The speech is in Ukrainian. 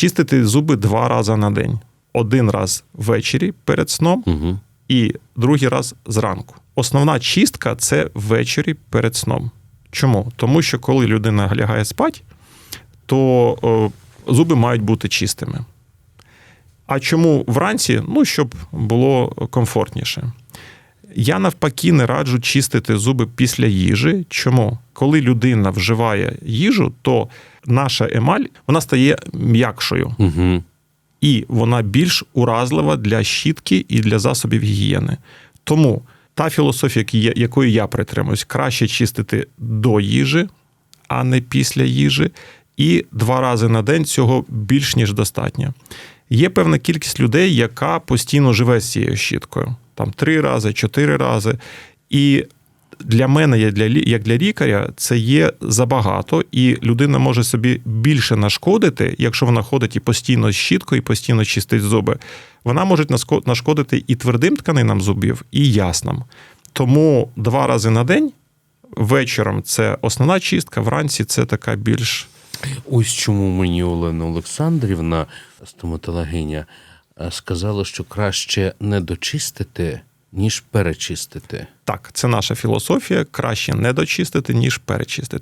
чистити зуби два рази на день. Один раз ввечері перед сном Угу. і другий раз зранку. Основна чистка це ввечері перед сном. Чому? Тому що коли людина лягає спати, то о, зуби мають бути чистими. А чому вранці? Ну, щоб було комфортніше. Я навпаки не раджу чистити зуби після їжі. Чому? Коли людина вживає їжу, то наша емаль вона стає м'якшою Угу. і вона більш уразлива для щітки і для засобів гігієни. Тому та філософія, якої я притримуюсь, краще чистити до їжі, а не після їжі, і два рази на день цього більш ніж достатньо. Є певна кількість людей, яка постійно живе з цією щіткою, там три рази, чотири рази. І для мене, як для, лікаря, це є забагато, і людина може собі більше нашкодити, якщо вона ходить і постійно з щіткою, і постійно чистить зуби. Вона може нашкодити і твердим тканинам зубів, і яснам. Тому два рази на день вечором це основна чистка, вранці це така більш. Ось чому мені Олена Олександрівна, стоматологиня, сказала, що краще не дочистити, ніж перечистити. Так, це наша філософія. Краще не дочистити, ніж перечистити.